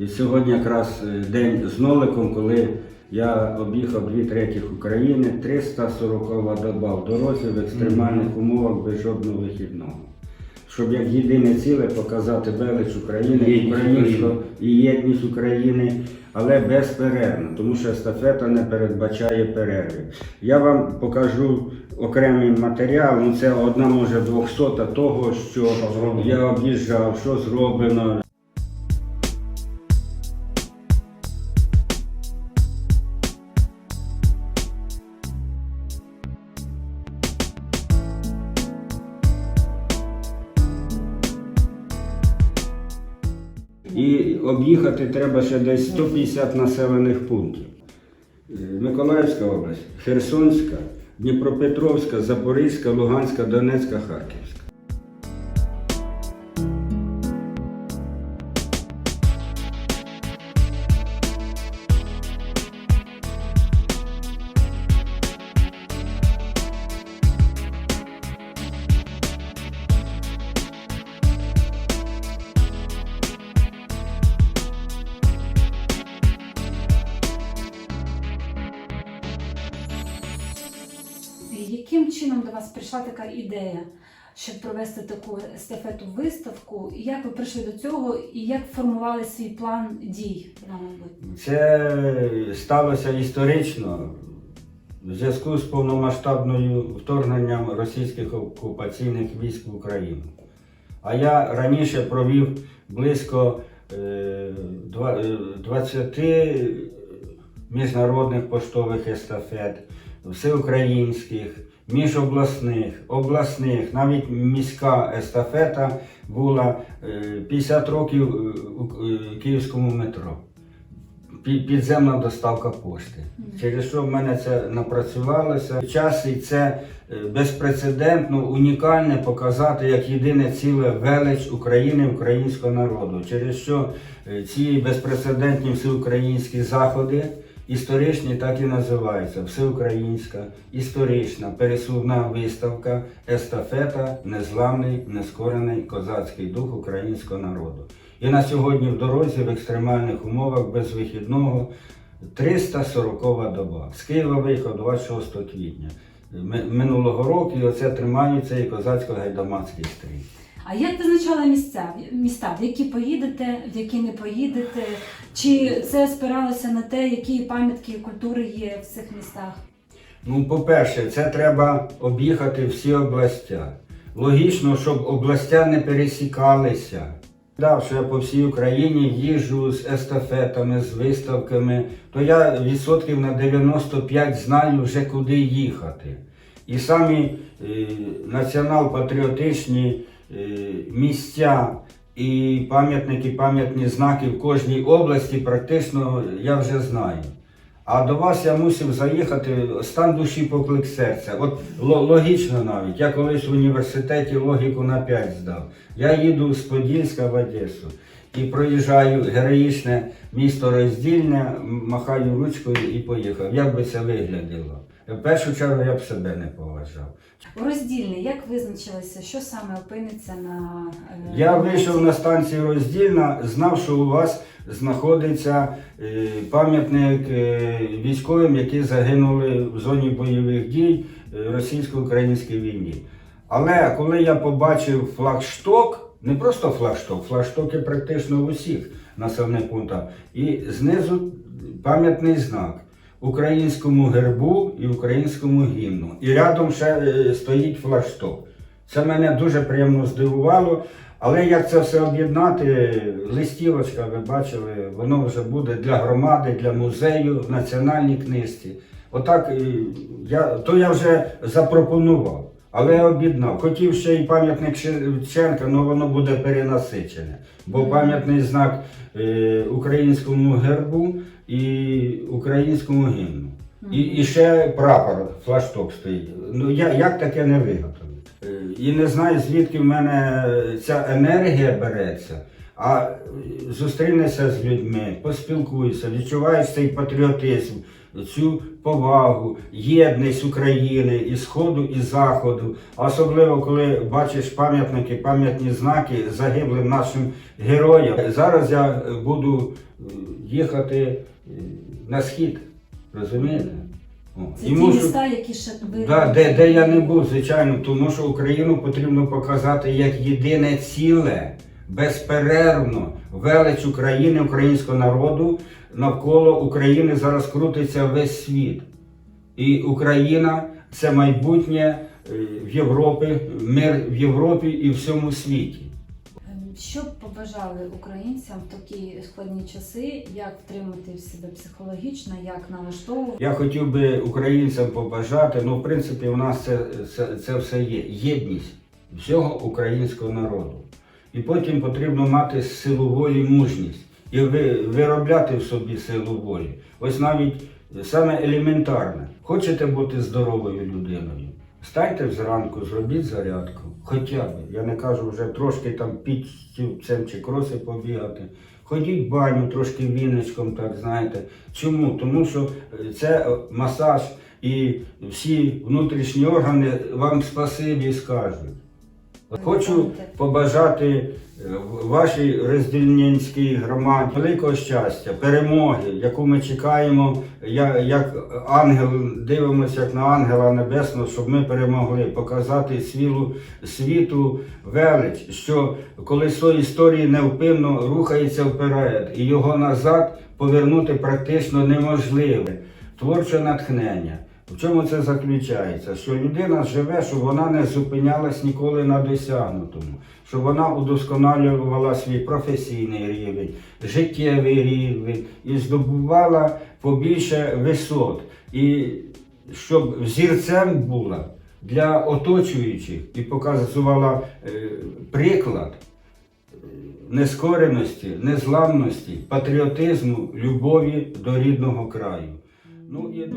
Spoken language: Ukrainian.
І сьогодні якраз е, день з ноликом, коли я об'їхав дві третіх України, 340 доба в дорозі в екстремальних умовах без жодного вихідного. Щоб як єдине ціле показати велич України, України. і єдність України, але безперервно, тому що естафета не передбачає перерви. Я вам покажу окремий матеріал, ну це одна може двохсота того, що я об'їжджав, що зроблено. І об'їхати треба ще десь 150 населених пунктів. Е, Миколаївська область, Херсонська, Дніпропетровська, Запорізька, Луганська, Донецька, Харківська. Чином до вас прийшла така ідея, щоб провести таку естафету виставку? І як ви прийшли до цього, і як формували свій план дій на майбутнє? Це сталося історично в зв'язку з повномасштабною вторгненням російських окупаційних військ в Україну. А я раніше провів близько е, два- е, 20 міжнародних поштових естафет, всеукраїнських, міжобласних, обласних, навіть міська естафета була е, 50 років е, у е, київському метро. Підземна доставка пошти. Через що в мене це напрацювалося. Час і це е, безпрецедентно, унікальне показати як єдине ціле велич України, українського народу. Через що е, ці безпрецедентні всеукраїнські заходи історичні так і називаються. Всеукраїнська, історична, пересувна виставка, естафета, незламний, нескорений козацький дух українського народу. І на сьогодні в дорозі в екстремальних умовах без вихідного 340 доба. З Києва виїхав 26 квітня минулого року, і оце тримаються і козацько-гайдамацький стрій. А як визначали місця, міста, в які поїдете, в які не поїдете? Чи це спиралося на те, які пам'ятки культури є в цих містах? Ну, по-перше, це треба об'їхати всі областя. Логічно, щоб областя не пересікалися. Да, що я по всій Україні їжджу з естафетами, з виставками, то я відсотків на 95 знаю вже куди їхати. І самі е, націонал-патріотичні місця і пам'ятники, пам'ятні знаки в кожній області практично я вже знаю. А до вас я мусив заїхати стан душі поклик серця. От логічно навіть. Я колись в університеті логіку на 5 здав. Я їду з Подільська в Одесу і проїжджаю героїчне місто роздільне, махаю ручкою і поїхав. Як би це виглядало? В першу чергу я б себе не поважав. У роздільний, як визначилися, що саме опиниться на е, Я вийшов на станцію роздільна, знав, що у вас знаходиться е, пам'ятник е, військовим, які загинули в зоні бойових дій російсько-українській війні. Але коли я побачив флагшток, не просто флагшток, флагштоки практично в усіх населених пунктах, і знизу пам'ятний знак українському гербу і українському гімну. І рядом ще е, стоїть флагшток. Це мене дуже приємно здивувало. Але як це все об'єднати, листівочка, ви бачили, воно вже буде для громади, для музею, в національній книжці. Отак е, я, то я вже запропонував, але я об'єднав. Хотів ще й пам'ятник Шевченка, але воно буде перенасичене. Бо пам'ятний знак е, українському гербу і українському гімну. І, і ще прапор, флашток стоїть. Ну я, як таке не виготовлю? Е, І не знаю, звідки в мене ця енергія береться. А зустрінешся з людьми, поспілкуйся, відчуваєш цей патріотизм, цю повагу, єдність України і Сходу, і Заходу. Особливо, коли бачиш пам'ятники, пам'ятні знаки загиблим нашим героям. Зараз я буду е, їхати на схід, розумієте? О, Це ті мушу- міста, які ще ви Да, де, де я не був, звичайно, тому що Україну потрібно показати як єдине ціле, безперервно, велич України, українського народу. Навколо України зараз крутиться весь світ. І Україна це майбутнє е, в Європі, мир в Європі і всьому світі. Що б побажали українцям в такі складні часи, як втримати себе психологічно, як налаштовувати? Я хотів би українцям побажати, ну, в принципі, у нас це, це, це все є. Єдність всього українського народу. І потім потрібно мати силу волі, мужність і ви, виробляти в собі силу волі. Ось навіть саме елементарне. Хочете бути здоровою людиною? Встаньте зранку, зробіть зарядку. Хоча б, я не кажу вже трошки там під цим чи кроси побігати. Ходіть в баню трошки віночком, так знаєте. Чому? Тому що е, це е, масаж і всі внутрішні органи вам спасибі скажуть. Хочу побажати е, вашій роздільнянській громаді великого щастя, перемоги, яку ми чекаємо, як ангел, дивимося як на ангела небесного, щоб ми перемогли, показати свілу світу велич, що колесо історії невпинно рухається вперед, і його назад повернути практично неможливе. Творче натхнення. В чому це заключається? Що людина живе, щоб вона не зупинялась ніколи на досягнутому, щоб вона удосконалювала свій професійний рівень, життєвий рівень і здобувала побільше висот. І щоб взірцем була для оточуючих і показувала е, приклад е, нескореності, незламності, патріотизму, любові до рідного краю. Ну і до.